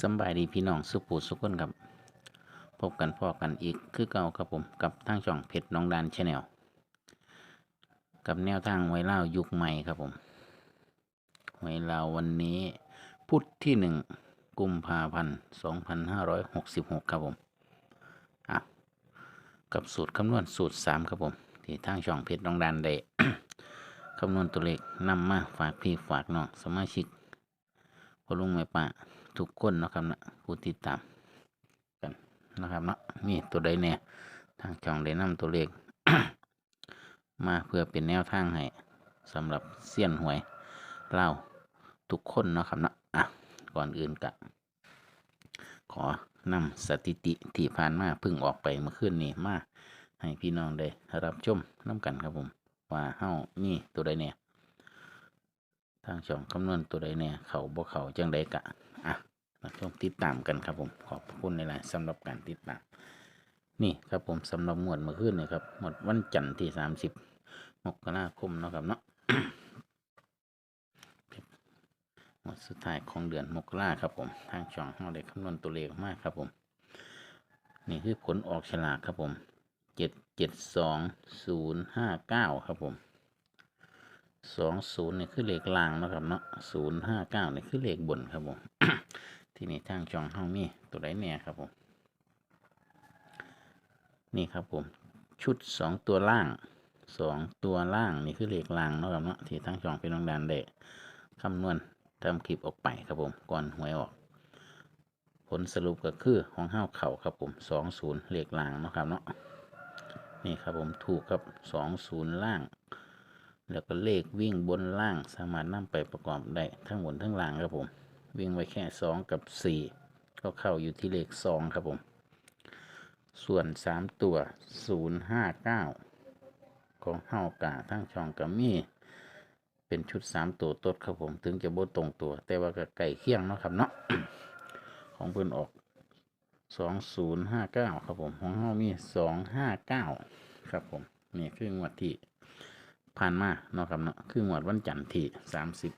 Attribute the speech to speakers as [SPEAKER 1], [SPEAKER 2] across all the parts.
[SPEAKER 1] สบายดีพี่น้องสุปูสุกคนครับ พบกันพอกันอีกคือเก่าครับผมกับทางช่องเพชรน้องดานชาแนลกับแนวทางไวเล่ายุคใหม่ครับผมไวเล่าวันนี้พุธที่หนึ่งกุมภาพันธ์สองพันห้าร้อยหกสิบหกครับผมอะกับสูตรคำนวณสูตรสามครับผมที่ทางช่องเพชรน้องดานได้คำนวณตัวเลขนำมาฝากพี่ฝากน้องสมาชิกพอลุงแม่ป้า ทุกคนนะครับนะผู้ติดตามกันนะครับเนาะนี่ตัวใดเนี่ยทางช่องได้นำตัวเลข มาเพื่อเป็นแนวทางให้สำหรับเสี้ยนหวยเล่าทุกคนนะครับนะอะก่อนอื่นกะขอนำสถิติที่ผ่านมาเพึ่งออกไปเมื่อคืนนี้มาให้พี่น้องได้รับชมน้ำกันครับผม ว่าเฮ้านี่ตัวใดเนี่ยทางช่องคำนวณตัวใดเนี่ยเขาบ่เขาจังใดกะ อะมาชมติดตามกันครับผมขอบคุณในหลายสำหรับการติดตาม นี่ครับผมสำหรับหมวดมื่อคืนนี่ครับหมวดวันจันทร์ที่สามสิบมกราคมเนาะครับเนาะหมวดสุดท้ายของเดือนมกราครับผมทางช่องเราได้คำนวณตัวเลขมากครับผมนี่คือผลออกฉลากครับผมเจ็ดเจ็ดสองศูนย์ห้าเก้าครับผมสองศูนย์นี่คือเลขล่างนะครับเนาะ ศูนย์ห้าเก้านี่คือเลขบนครับผมที่นี่ทางช่องเฮามีตัวไหนเนี่ยครับผมนี่ครับผมชุดสองตัวล่างสองตัวล่างนี่คือเลขล่างนะครับเนาะที่ทางช่องเป็นน้องดันได้คำนวณทำคลิปออกไปครับผมก่อนหวยออก ผลสรุปก็คือของเฮาเข่าครับผมสองศูนย์เลขล่างนะครับเนาะนี่ครับผมถูกครับสองศูนย์ล่าง แล้วก็เลขวิ่งบนล่างสามารถนำไปประกอบได้ทั้งบนทั้งล่างครับผม วิ่งไว้แค่สองกับสี่ก็เข้าอยู่ที่เลขสองครับผม ส่วนสามตัวศูนย์ห้าเก้าของเฮากาทั้งช่องกับมีเป็นชุดสามตัวตดครับผม ถึงจะบดตรงตัว แต่ว่าก็ไก่เคี่ยงเนาะครับเนาะของเพิ่นออกสองศูนย์ห้าเก้าครับผม ของเฮามีสองห้าเก้าครับผม นี่คืองวดที่ ผ่านมาเนาะครับเนาะคืองวดวันจันทร์ที่สามสิบ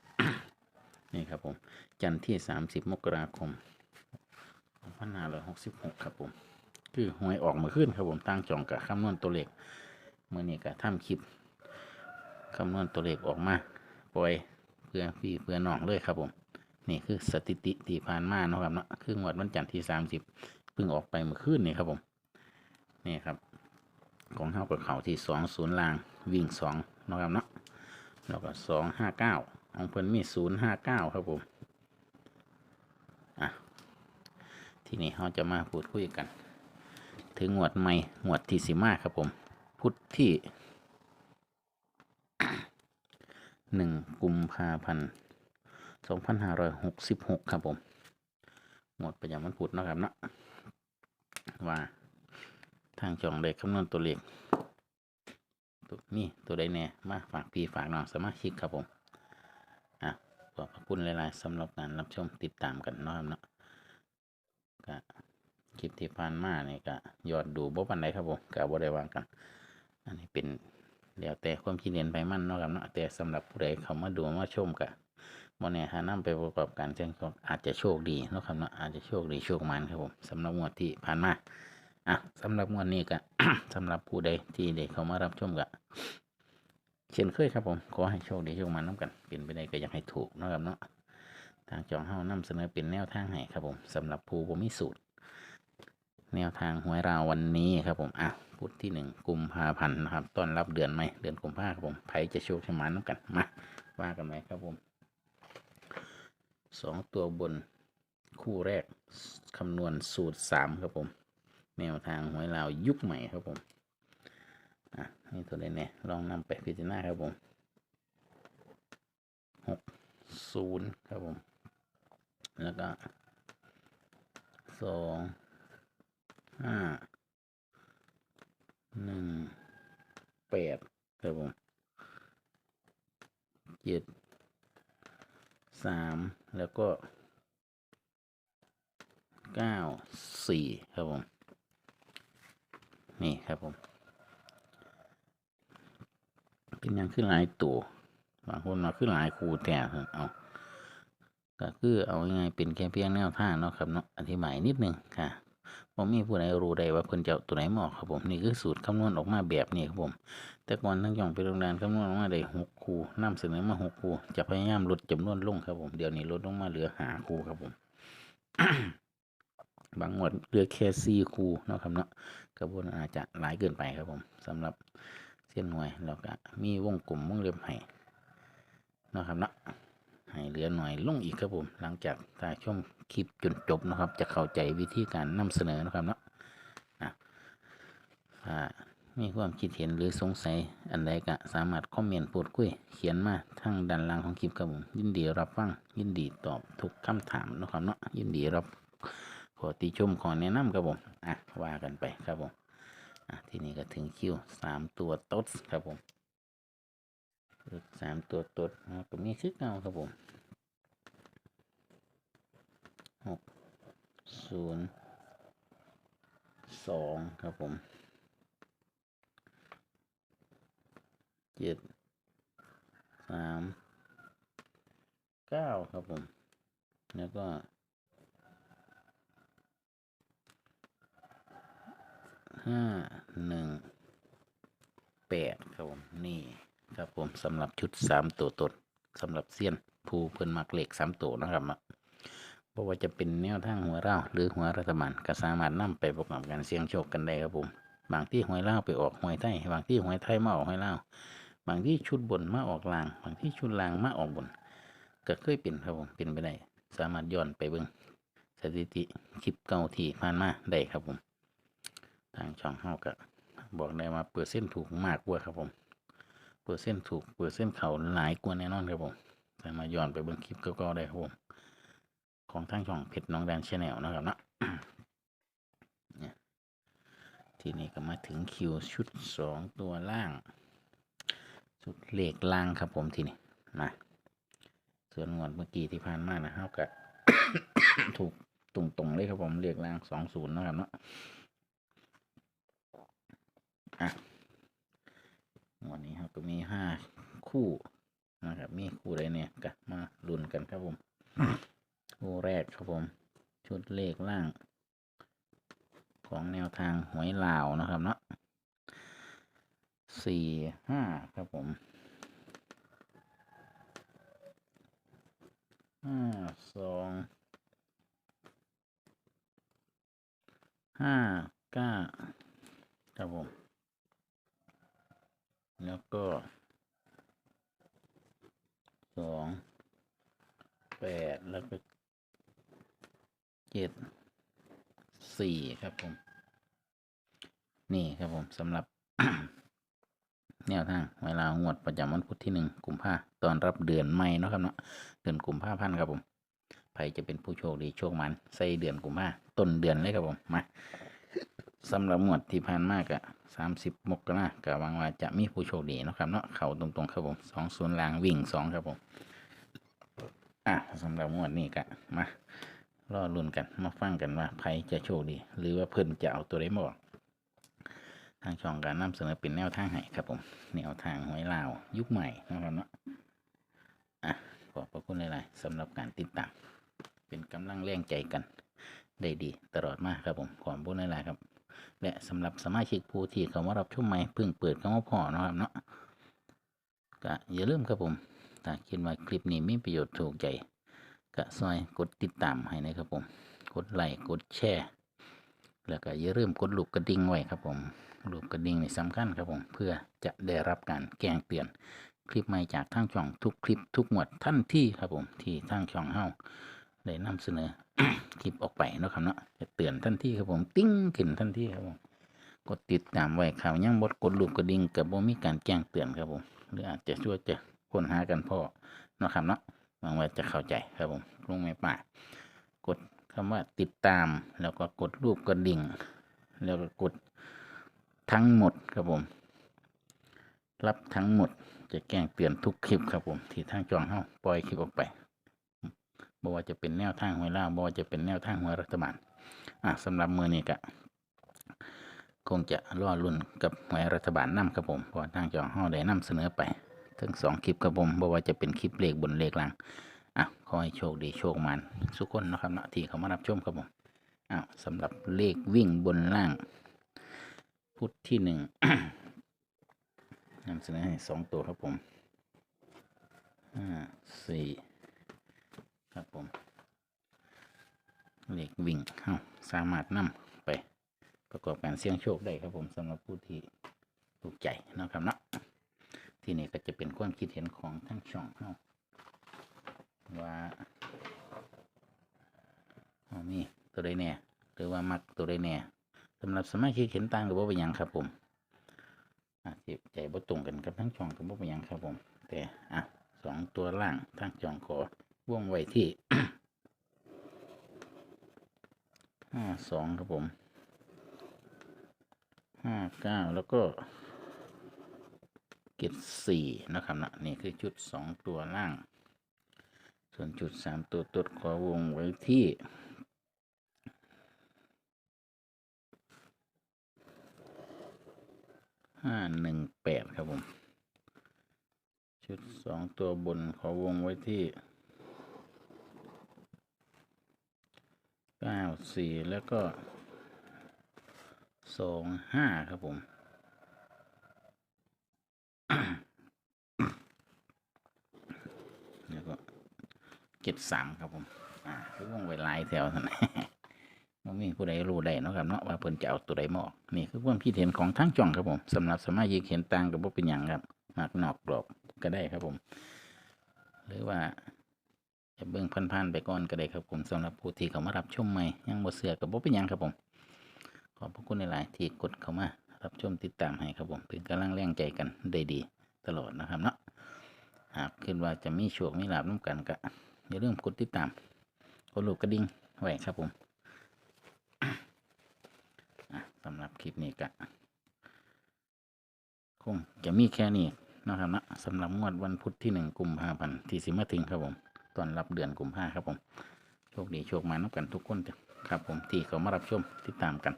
[SPEAKER 1] นี่ครับผม จันทร์ที่สามสิบมกราคมพันห้าร้อยหกสิบหกครับผม คือหวยออกมาขึ้นครับผมตั้งจองกับคำนวณตัวเลขเมื่อนี้ก็ทำคลิปคำนวณตัวเลขออกมาปล่อยเพื่อพี่เพื่อน้องเลยครับผม นี่คือสถิติที่ผ่านมาเนาะครับเนาะคืองวดวันจันทร์ที่สามสิบเพิ่งออกไปเมื่อคืนนี่ครับผมนี่ครับ ของเฮากับเขาที่สองศูนย์ลาง วิ่งสองนะครับเนาะแล้วก็สองห้าเก้าของเพิ่นมีศูนย์ห้าเก้าครับผมอะทีนี้เราจะมาพูดคุยกัน ถึงงวดใหม่งวดที่สิมาครับผม พุทธที่หนึ่งกุมภาพันธ์สองพันห้าร้อยหกสิบหกครับผมงวดประจำวันพุธนะครับเนาะว่าทางช่องได้คำนวณตัวเลข นี่ตัวใดแน่มาฝากพี่ฝากน้องสมาชิกครับผมอะขอบพระคุณหลายๆสำหรับการรับชมติดตามกันนาะครับเนาะก็คลิปที่ผ่านมาเนี่ยก็ยอดดูบ่ปันใดครับผมก็บ่ได้วางกัน อันนี้เป็นเดี๋ยวแต่ความคิดเห็นไปมั่นเนาะครับเนาะแต่สำหรับผู้ใดเขามาดูมาชมก็บ่แน่หานำไปประกอบการเช่นก็อาจจะโชคดีเนาะครับเนาะอาจจะโชคดีโชคมันครับผมสำหรับงวดที่ผ่านมา อะสำหรับวันนี้ก็สำหรับผู้ใดที่ได้เข้ามารับชมก็เช่นเคยครับผม ขอให้โชคดีโชคมันน้ำกันเป็นไปได้ก็อยากให้ถูกนะครับเนาะทางจองเฮานำเสนอเป็นแนวทางให้ครับผมสำหรับผู้บ่มีสูตร แนวทางหวยราววันนี้ครับผมอะพุธที่หนึ่งกุมภาพันธ์นะครับต้อนรับเดือนใหม่เดือนกุมภาครับผมไผจะโชคชะมันน้ำกันมาว่ากันไหมครับผมสองตัวบนคู่แรกคำนวณสูตรสามครับผม แนวทางหวยลาวยุคใหม่ครับผมอะนี่ตัวใดเนี่ยลองนำไปพิจารณาครับผมหกศูนย์ครับผม แล้วก็สองห้าหนึ่งแปดครับผมเจ็ดสามแล้วก็เก้าสี่ครับผม นี่ครับผม เป็นยังขึ้นหลายตัวบางคนมาขึ้นหลายคูแต่เอาก็คือเอาง่ายเป็นแค่เพียงแนวทางเนาะครับเนาะอธิบายนิดนึงค่ะบ่มีผู้ใดรู้ได้ว่าเพิ่นจะตัวไหนเหมาออกครับผมนี่คือสูตรคำนวณออกมาแบบนี้ครับผม แต่ก่อนทั้งย่องเป็นโรงแรมคำนวณออกมาได้หกคู่นำเสนอมาหกคูจะพยายามลดจำนวนลงครับผมเดี๋ยวนี้ลดลงมาเหลือหาคูครับผม บางงวดเลือแค่สี่คูนะครับเนาะกระบวนอาจจะหลายเกินไปครับผมสำหรับเส้นหน่วยแล้วก็มีวงกลมวงเล็บให้นะครับเนาะให้เหลือหน่อยลงอีกครับผม หลังจากถ้าชมคลิปจนจบนะครับ จะเข้าใจวิธีการนำเสนอนะครับเนาะอะถ้ามีความคิดเห็นหรือสงสัยอันใดก็สามารถคอมเมนต์พูดคุยเขียนมาทางด้านล่างของคลิปครับผม ยินดีรับฟังยินดีตอบทุกคำถามนะครับเนาะยินดีรับ ขอติชมขอแนะนำครับผมอะว่ากันไปครับผมอะทีนี้ก็ถึงคิวสามตัวต๊ดครับผมสามตัวต๊ดอะก็มีคือเก่าครับผมหกศูนย์สองครับผมเจ็ดสามเก้าครับผม แล้วก็ ห้าหนึ่งแปดครับผมนี่ครับผมสำหรับชุดสามตัวตดสำหรับเซียนผู้เพิ่นมักเหล็กสามตัวนะครับเพราะว่าจะเป็นแนวทางหัวเร้าหรือหัวรัฐบาลก็สามารถนำไปประกอบการเสี่ยงโชคกันได้ครับผมบางที่หวยเล่าไปออกหวยไทยบางที่หวยไทยมาออกหวยเล่าบางที่ชุดบนมาออกลาง บางที่ชุดลางมาออกบน ก็เคยเป็นครับผมเป็นไปได้ สามารถย้อนไปเบิ่งสถิติคลิปเก่าที่ผ่านมาได้ครับผม ทางช่องเฮาก็บอกได้ว่าเปอร์เซ็นถูกมากกว่าครับผม เปอร์เซ็นถูกเปอร์เซ็นเข่าหลายกว่าแน่นอนครับผมสามาย้อนไปเบิ่งคลิปเก่าๆได้ครับผม ของทางช่องเพชรน้องแดนชาแนลนะครับเนาะทีนี้ก็มาถึงคิวชุดสองตัวล่าง ชุดเลขล่างครับผมทีนี้มาส่วนงวดเมื่อกี้ที่ผ่านมานะเฮาก็ถูกตรงๆเลยครับผมเลขล่างสองศูนย์นะครับเนาะ อะวันนี้ครับก็มีห้าคู่นะครับ มีคู่ใดเนี่ยก็มาลุ้นกันครับผม คู่แรกครับผม ชุดเลขล่าง ของแนวทางหวยลาวนะครับเนาะสี่ห้าครับผมห้าสองห้าเก้าครับผม แล้วก็สองแปดแล้วก็เจ็ดสี่ครับผม นี่ครับผมสำหรับ แนวทางเวลางวดประจำวันพุธที่หนึ่งกุมภาตอนรับเดือนใหม่เนาะครับเนาะเดือนกุมภาพันธ์ครับผมใครจะเป็นผู้โชคดีโชคมันใส่เดือนกุมภาต้นเดือนเลยครับผมมา สำหรับงวดที่ผ่านมากอะสามสิบมกราก็หวังว่าจะมีผู้โชคดีนะครับเนาะเขาตรงๆครับผมสองศูนย์ลางวิ่งสองครับผม อะสำหรับงวดนี้ก็มารอลุ้นกันมาฟังกันว่าใครจะโชคดี หรือว่าเพิ่นจะเอาตัวได้บอกทางช่องการนำเสนอเป็นแนวทางให้ครับผมแนวทางหวยลาวยุคใหม่นะครับเนาะอะขอบพระคุณหลายๆสำหรับการติดตามเป็นกำลังแรงใจกัน ได้ดีตลอดมากครับผมขอบคุณหลายๆครับ และสำหรับสมาชิกผู้ที่เข้ามารับชมใหม่เพิ่งเปิดเข้ามาพอนะครับเนาะก็อย่าลืมครับผมถ้าคิดว่าคลิปนี้มีประโยชน์ถูกใจก็ซอยกดติดตามให้นะครับผม กดไลค์กดแชร์แล้วก็อย่าลืมกดลูกกระดิ่งไว้ครับผมลูกกระดิ่งนี่สำคัญครับผม เพื่อจะได้รับการแจ้งเตือนคลิปใหม่จากทางช่องทุกคลิปทุกหมวดทันที่ครับผมที่ทางช่องเฮาได้นำเสนอ คลิปออกไปเนาะครับเนาะจะเตือนทันทีครับผมติ้งขึ้นทันทีครับผมกดติดตามไว้ข่าวยังบดกดลูกกระดิ่งกับบมีการแจ้งเตือนครับผมหรืออาจจะช่วยจะค้นหากันพ่อเนาะครับเนาะหวังว่าจะเข้าใจครับผมลุงไม่ป่ากดคำว่าติดตามแล้วก็กดรูปกระดิ่ง แล้วก็กดทั้งหมดครับผม รับทั้งหมดจะแจ้งเตือนทุกคลิปครับผม ที่ทางจองเฮาปล่อยคลิปออกไป บ่ว่าจะเป็นแนวทางหวยล่าบ่ว่าจะเป็นแนวทางหวยรัฐบาลอะสำหรับมือนี้ก็คงจะรอรุ่นกับหวยรัฐบาลนำครับผมเพราะทางจอห้อได้นำเสนอไป ทั้งสองคลิปครับผมบ่ว่าจะเป็นคลิปเลขบนเลขล่างอะขอให้โชคดีโชคมันทุกคนนะครับนาะที่เขามารับชมครับผมอ้าวสำหรับเลขวิ่งบนล่าง พุทธที่หนึ่งนำเสนอให้สองตัวครับผมห้าสี่ครับผม เลขวิ่งเอ้าสามารถนำไป ประกอบการเสี่ยงโชคได้ครับผมสำหรับผู้ที่ถูกใจนะครับเนาะที่นี่ก็จะเป็นความคิดเห็นของทั้งช่องเฮาว่าเอามีตัวใดแน่หรือว่ามักตัวใดแน่สำหรับสมาชิกเห็นต่างหรือว่าเป็นยังครับผมอาจจะใจบ่ตรงกันกับทั้งช่องกับบ่เป็นยังครับผม แต่อะสองตัวล่างทั้งช่องขอว่องไว้ที่ ห้าสองครับผมห้าเก้าแล้วก็เกตสี่นะครับนะนี่คือชุดสองตัวล่าง ส่วนจุดสามตัวตดขอวงไว้ที่ห้าหนึ่งแปดครับผม ชุดสองตัวบนขอวงไว้ที่ ก้าสี่แล้วก็สองห้าครับผม แล้วก็เจ็ดสามครับผม อ่าคือวงไว้หลายแถวท่านมันมีผู้ใดรู้ได้เนาะครับเนาะว่าเพิ่นจะเอาตัวใดมาออกนี่คือความคิดเห็นของทั้งจ่องครับผมสำหรับสมาชิกเห็นต่างกับพว่าเป็นอย่างครับมากนอกกรอบก็ได้ครับผม หรือว่า จะเบิ่งพันๆไปก่อนก็ได้ครับผมสำหรับผู้ที่เขามารับชมใหม่ยังบ่เสือกับบ่เป็นยังครับผม ขอบพระคุณหลายๆที่กดเข้ามารับชมติดตามให้ครับผมเป็นกำลังแรงใจกันได้ดีตลอดนะครับเนาะหากคิดว่าจะมีโชคมีลาบน้ำกันก็อย่าลืมกดติดตามกดลูกกระดิ่งไว้ครับผมสำหรับคลิปนี้ก็คงจะมีแค่นี้นะครับนะสำหรับงวดวันพุธที่หนึ่งกุมภาพันธ์ที่สิมาถึงครับผม ตอนรับเดือนกุมภาครับผม โชคดีโชคมานับกันทุกคนจ้ะครับผมที่เขามารับชมติดตามกัน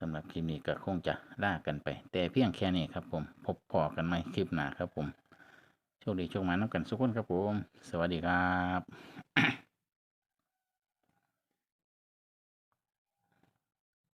[SPEAKER 1] สำหรับคลิปนี้ก็คงจะล่ากันไป แต่เพียงแค่นี้ครับผม พบพอกันไหมคลิปหน้าครับผม โชคดีโชคมานับกันทุกคนครับผม สวัสดีครับ